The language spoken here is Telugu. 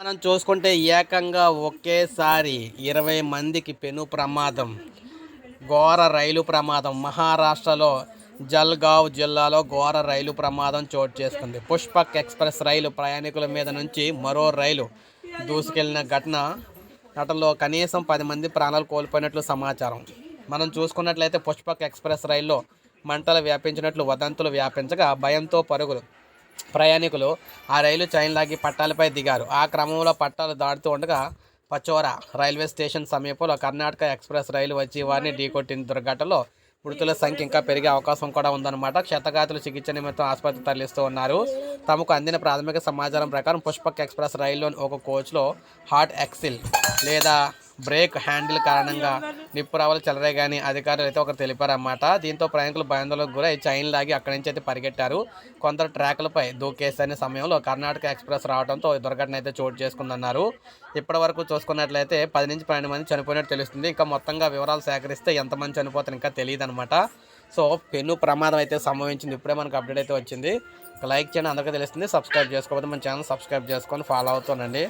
మనం చూసుకుంటే ఏకంగా ఒకేసారి ఇరవై మందికి పెను ప్రమాదం ఘోర రైలు ప్రమాదం. మహారాష్ట్రలో జల్గావ్ జిల్లాలో ఘోర రైలు ప్రమాదం చోటు చేసుకుంది. పుష్పక్ ఎక్స్ప్రెస్ రైలు ప్రయాణికుల మీద నుంచి మరో రైలు దూసుకెళ్ళిన ఘటన ఘటనలో కనీసం పది మంది ప్రాణాలు కోల్పోయినట్లు సమాచారం. మనం చూసుకున్నట్లయితే పుష్పక్ ఎక్స్ప్రెస్ రైల్లో మంటలు వ్యాపించినట్లు వదంతులు వ్యాపించగా భయంతో పరుగులు ప్రయాణికులు ఆ రైలు చైన్ లాగి పట్టాలపై దిగారు. ఆ క్రమంలో పట్టాలు దాటుతూ ఉండగా పచోరా రైల్వే స్టేషన్ సమీపంలో కర్ణాటక ఎక్స్ప్రెస్ రైలు వచ్చి వారిని ఢీకొట్టిన దుర్ఘటనలో మృతుల సంఖ్య ఇంకా పెరిగే అవకాశం కూడా ఉందన్నమాట. క్షతగాతులు చికిత్స నిమిత్తం ఆసుపత్రి తరలిస్తూ ఉన్నారు. తమకు అందిన ప్రాథమిక సమాచారం ప్రకారం పుష్పక్ ఎక్స్ప్రెస్ రైల్లోని ఒక కోచ్లో హార్ట్ ఎక్సిల్ లేదా బ్రేక్ హ్యాండిల్ కారణంగా నిప్పు రావాలి చెలరేగాని అధికారులు అయితే ఒకరు తెలిపారన్నమాట. దీంతో ప్రయాణికులు భయాందోళనకు గురై చైన్ లాగి అక్కడి నుంచి అయితే పరిగెట్టారు. కొందరు ట్రాకులపై దూకేసే సమయంలో కర్ణాటక ఎక్స్ప్రెస్ రావడంతో దుర్ఘటన అయితే చోటు చేసుకుందన్నారు. ఇప్పటి వరకు చూసుకున్నట్లయితే పది నుంచి పన్నెండు మంది చనిపోయినట్టు తెలుస్తుంది. ఇంకా మొత్తంగా వివరాలు సేకరిస్తే ఎంతమంది చనిపోతారు ఇంకా తెలియదు అనమాట సో పెను ప్రమాదం అయితే సంభవించింది. ఇప్పుడే మనకు అప్డేట్ అయితే వచ్చింది. లైక్ చేయండి అందరికీ తెలుస్తుంది. సబ్స్క్రైబ్ చేసుకోకపోతే మన ఛానల్ సబ్స్క్రైబ్ చేసుకొని ఫాలో అవుతానండి